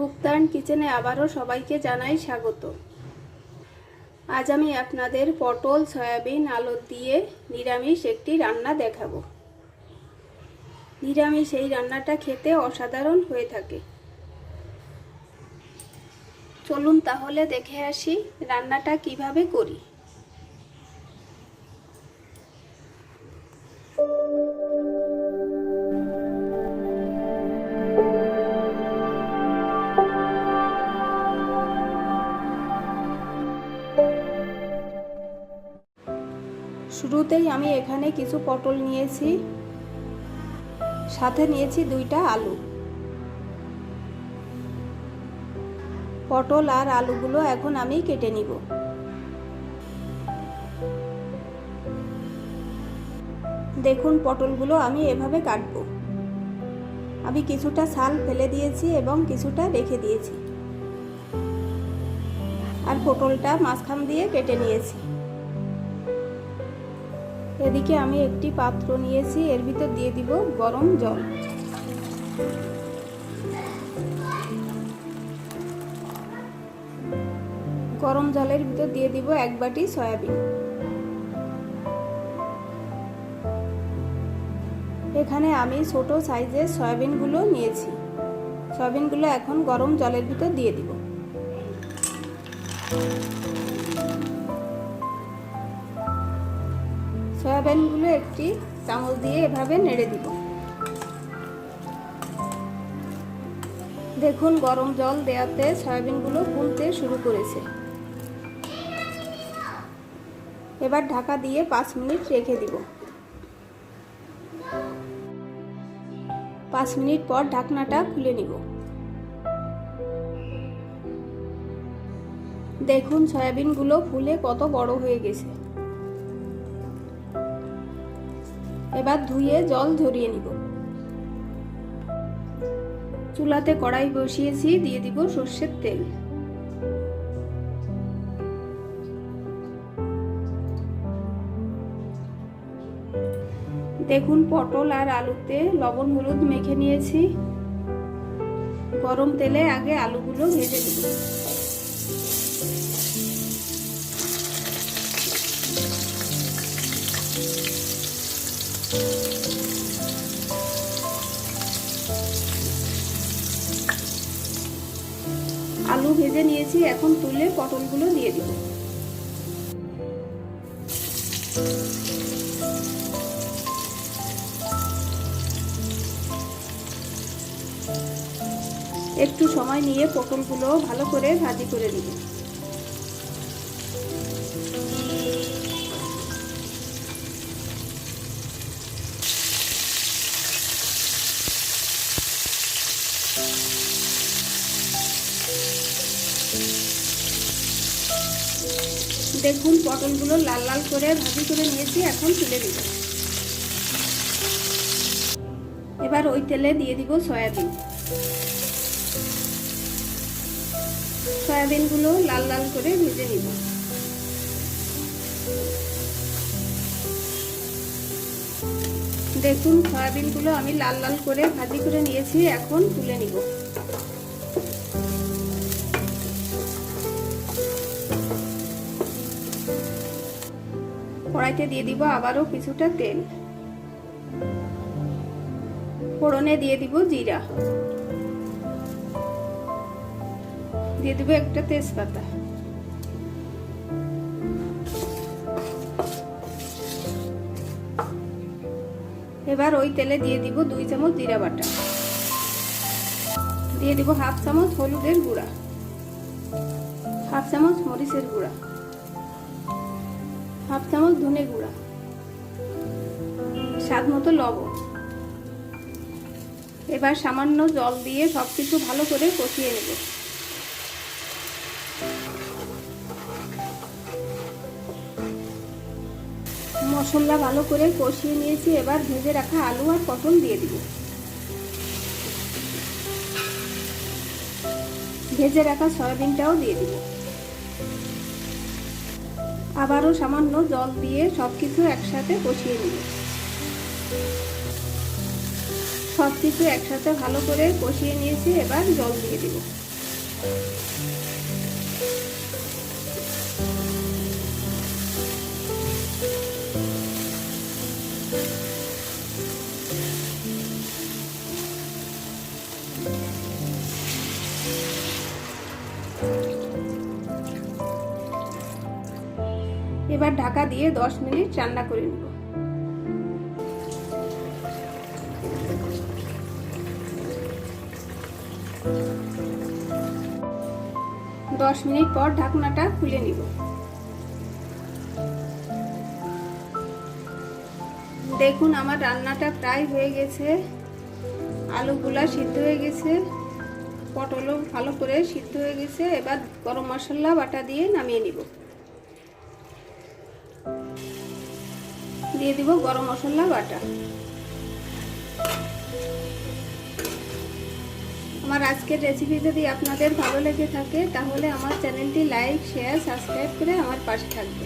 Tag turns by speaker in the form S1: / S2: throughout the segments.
S1: মুক্তায়ন কিচেনে আবারও সবাইকে জানাই স্বাগত। আজ আমি আপনাদের পটল, সয়াবিন, আলু দিয়ে নিরামিষ একটি রান্না দেখাবো। নিরামিষ এই রান্নাটা খেতে অসাধারণ হয়ে থাকে। চলুন তাহলে দেখে আসি রান্নাটা কীভাবে করি। শুরুতেই আমি এখানে কিছু পটল নিয়েছি, সাথে নিয়েছি দুইটা আলু। পটল আর আলুগুলো এখন আমি কেটে নিব। দেখুন, পটলগুলো আমি এভাবে কাটব। আমি কিছুটা ছাল ফেলে দিয়েছি এবং কিছুটা রেখে দিয়েছি। আর পটলটা মাঝখান দিয়ে কেটে নিয়েছি। এদিকে আমি একটি পাত্র নিয়েছি, এর ভিতর দিয়ে দিব গরম জল। গরম জলের ভিতর দিয়ে দিব এক বাটি সয়াবিন। এখানে আমি ছোট সাইজের সয়াবিনগুলো নিয়েছি। সয়াবিনগুলো এখন গরম জলের ভিতর দিয়ে দিব। সয়াবিনগুলো একটি চামচ দিয়ে এভাবে নেড়ে দিব। দেখুন, গরম জল দেওয়াতে সয়াবিনগুলো ফুলতে শুরু করেছে। এবার ঢাকা দিয়ে পাঁচ মিনিট রেখে দিব। পাঁচ মিনিট পর ঢাকনাটা খুলে নিব। দেখুন, সয়াবিনগুলো ফুলে কত বড় হয়ে গেছে। এবার ধুয়ে জল ঝরিয়ে নিব। চুলাতে কড়াই বসিয়েছি, দিয়ে দিব সর্ষের তেল। দেখুন, পটল আর আলুতে লবণ হলুদ মেখে নিয়েছি। গরম তেলে আগে আলুগুলো ভেজে দেব আলু ভেজে নিয়েছি, এখন তুলে পটলগুলো দিয়ে দিব। একটু সময় নিয়ে পটলগুলো ভালো করে ভাজি করে দিব দেখুন, পটলগুলো লাল লাল করে ভাজি করে নিয়েছি, এখন তুলে দিব এবার ওই তেলে দিয়ে দিব সয়াবিন। সয়াবিনগুলো লাল লাল করে ভেজে নিব। দেখুন, সয়াবিনগুলো আমি লাল লাল করে ভাজি করে নিয়েছি, এখন তুলে নিব। কড়াইতে দিয়ে দিব আবারও কিছুটা তেল। ফোড়নে দিয়ে দিব জিরা। দিয়ে দেবো একটা তেজপাতা। এবার ওই তেলে দিয়ে দিব দুই চামচ জিরা বাটা। দিয়ে দিব হাফ চামচ হলুদের গুঁড়া। হাফ চামচ মরিচের গুঁড়া। হাফ চামচ ধনে গুঁড়া। স্বাদ মতো লবণ। এবার সামান্য জল দিয়ে সব কিছু ভালো করে কষিয়ে নেব। মশলা ভালো করে কষিয়ে নিয়েছি, এবার ভেজে রাখা আলু আর পটল দিয়ে দিব। ভেজে রাখা সয়াবিনটাও দিয়ে দিব। আবারও সামান্য জল দিয়ে সব কিছু একসাথে কষিয়ে নিব সব কিছু একসাথে ভালো করে কষিয়ে নিয়েছি, এবার জল দিয়ে দিব। এবার ঢাকা দিয়ে দশ মিনিট রান্না করে নেব। দশ মিনিট পর ঢাকনাটা খুলে নিব। দেখুন, আমার রান্নাটা প্রায় হয়ে গেছে। আলুগুলা সিদ্ধ হয়ে গেছে। পটলও ভালো করে সিদ্ধ হয়ে গেছে। এবার গরম মশলা বাটা দিয়ে নামিয়ে নিব। দিয়ে দিব গরম মশলা, বাটা। আমার আজকের রেসিপি যদি আপনাদের ভালো লেগে থাকে, তাহলে আমার চ্যানেলটি লাইক শেয়ার সাবস্ক্রাইব করে আমার পাশে থাকবে।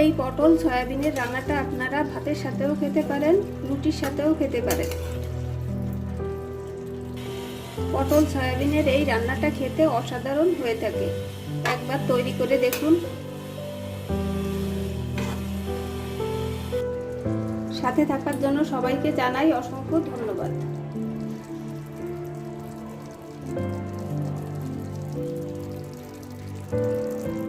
S1: এই পটল সয়াবিনের রান্নাটা আপনারা ভাতের সাথেও খেতে পারেন, রুটির সাথেও খেতে পারেন। পটল সয়াবিনের এই রান্নাটা খেতে অসাধারণ হয়ে থাকে। একবার তৈরি করে দেখুন। সাথে থাকার জন্য সবাইকে জানাই অসংখ্য ধন্যবাদ।